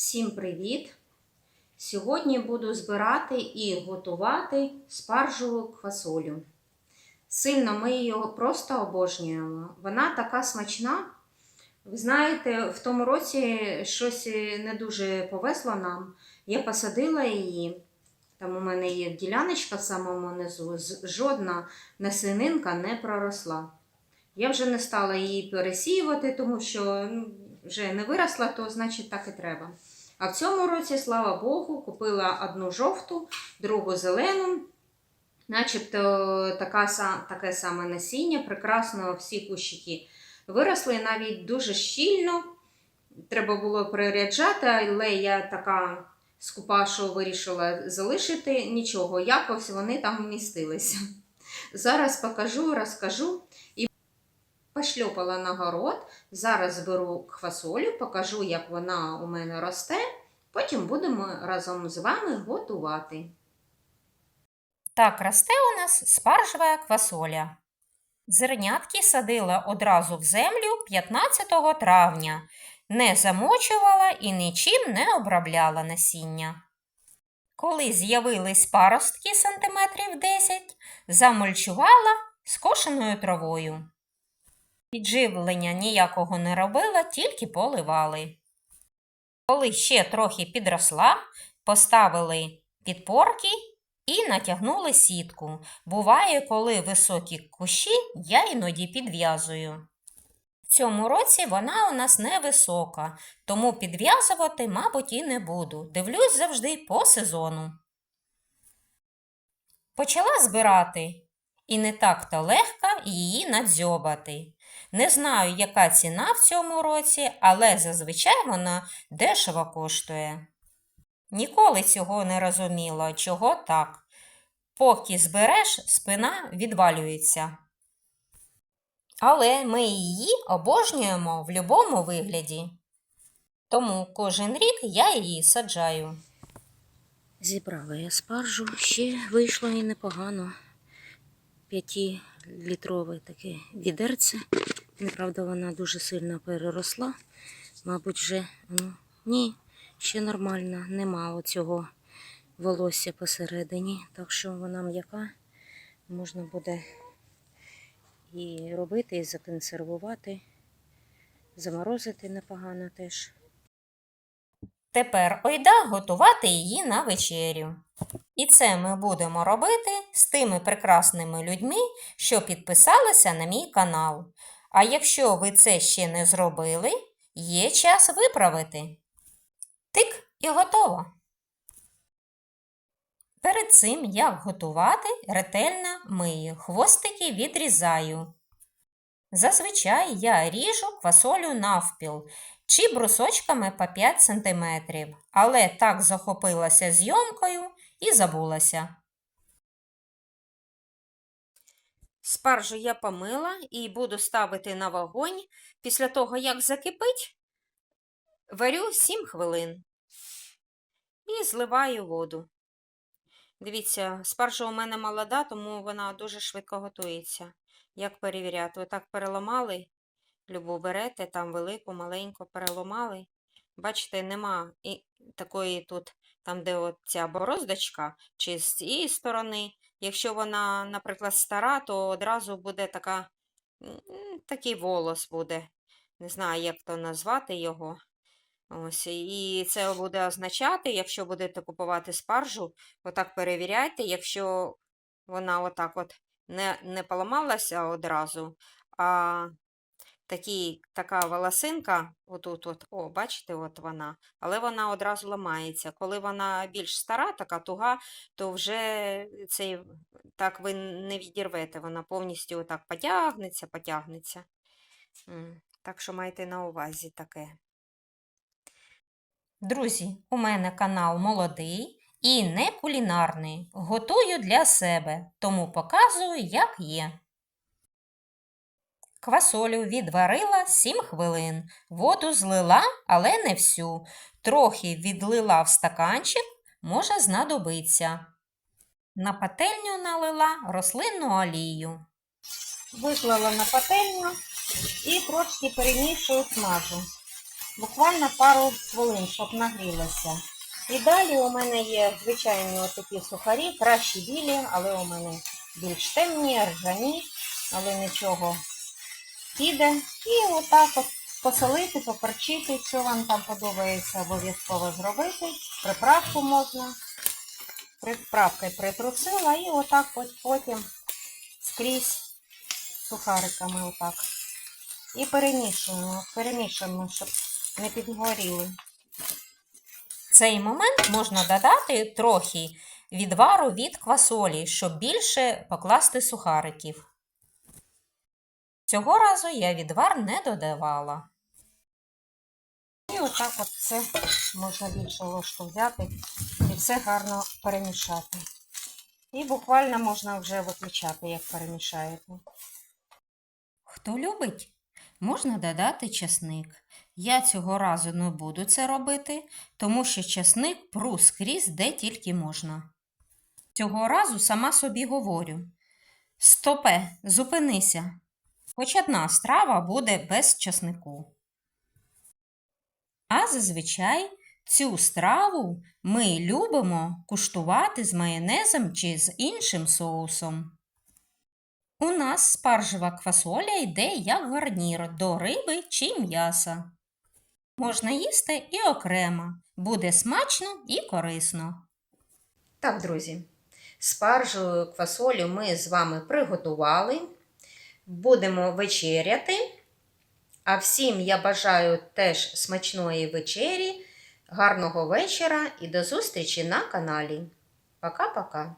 Всім привіт! Сьогодні буду збирати і готувати спаржеву квасолю. Сильно ми її просто обожнюємо. Вона така смачна. Ви знаєте, в тому році щось не дуже повезло нам. Я посадила її. Там у мене є діляночка в самому низу, жодна насінинка не проросла. Я вже не стала її пересіювати, тому що вже не виросла, то значить так і треба. А в цьому році, слава Богу, купила одну жовту, другу зелену, начебто така, таке саме насіння, прекрасно всі кущики виросли навіть дуже щільно. Треба було приряджати, але я така скупа, що вирішила залишити нічого, якось вони там вмістилися. Зараз покажу, розкажу пошльопала на город. Зараз беру квасолю, покажу, як вона у мене росте. Потім будемо разом з вами готувати. Так росте у нас спаржева квасоля. Зернятки садила одразу в землю 15 травня, не замочувала і нічим не обробляла насіння. Коли з'явились паростки сантиметрів 10, замульчувала скошеною травою. Підживлення ніякого не робила, тільки поливали. Коли ще трохи підросла, поставили підпорки і натягнули сітку. Буває, коли високі кущі, я іноді підв'язую. В цьому році вона у нас невисока, тому підв'язувати, мабуть, і не буду. Дивлюсь завжди по сезону. Почала збирати, і не так-то легко її надзьобати. Не знаю, яка ціна в цьому році, але зазвичай вона дешево коштує. Ніколи цього не розуміла, чого так. Поки збереш, спина відвалюється. Але ми її обожнюємо в будь-якому вигляді. Тому кожен рік я її саджаю. Зібрала я спаржу, ще вийшло і непогано. П'ятилітрове таке відерце. Неправда, вона дуже сильно переросла. Мабуть, вже ну, ні, ще нормально, нема оцього волосся посередині. Так що вона м'яка, можна буде і робити, і законсервувати, заморозити непогано теж. Тепер ойда готувати її на вечерю. І це ми будемо робити з тими прекрасними людьми, що підписалися на мій канал. А якщо ви це ще не зробили, є час виправити. Тик і готово. Перед цим, як готувати, ретельно мию, хвостики відрізаю. Зазвичай я ріжу квасолю навпіл чи брусочками по 5 см, але так захопилася зйомкою і забулася. Спаржу я помила і буду ставити на вогонь. Після того, як закипить, варю 7 хвилин і зливаю воду. Дивіться, спаржа у мене молода, тому вона дуже швидко готується. Як перевіряти? Отак переламали, любу берете, там велику, маленьку переламали. Бачите, нема і такої тут, там, де от ця бороздочка, чи з цієї сторони. Якщо вона, наприклад, стара, то одразу буде така, такий волос буде. Не знаю, як то назвати його. Ось, і це буде означати, якщо будете купувати спаржу, отак перевіряйте, якщо вона отак от не, не поламалася одразу, а такі, така волосинка, отут, от, о, бачите, от вона, але вона одразу ламається. Коли вона більш стара, така туга, то вже цей, так ви не відірвете, вона повністю отак потягнеться, потягнеться. Так що майте на увазі таке. Друзі, у мене канал молодий і не кулінарний. Готую для себе, тому показую, як є. Квасолю відварила 7 хвилин. Воду злила, але не всю. Трохи відлила в стаканчик, може знадобиться. На пательню налила рослинну олію. Виклала на пательню і трошки перемішую смажу. буквально пару хвилин, щоб нагрілося. І далі у мене є звичайні такі сухарі, кращі білі, але у мене більш темні, ржані, але нічого піде. І отак от посолити, поперчити, що вам там подобається, обов'язково зробити. Приправку можна. Приправкою притрусила і отак от потім скрізь сухариками отак. І перемішуємо, перемішуємо, щоб не підгоріли. Цей момент можна додати трохи відвару від квасолі, щоб більше покласти сухариків. Цього разу я відвар не додавала. І отак от це можна більше ложку взяти і все гарно перемішати. І буквально можна вже виключати, як перемішаєте. Хто любить, можна додати часник. Я цього разу не буду це робити, тому що часник пру скрізь де тільки можна. Цього разу сама собі говорю: Стопе, зупинися. Хоч одна страва буде без часнику. А зазвичай цю страву ми любимо куштувати з майонезом чи з іншим соусом. У нас спаржева квасоля йде як гарнір до риби чи м'яса. Можна їсти і окремо. Буде смачно і корисно. Так, друзі, спаржу квасолю ми з вами приготували. Будемо вечеряти. А всім я бажаю теж смачної вечері, гарного вечора і до зустрічі на каналі. Пока-пока!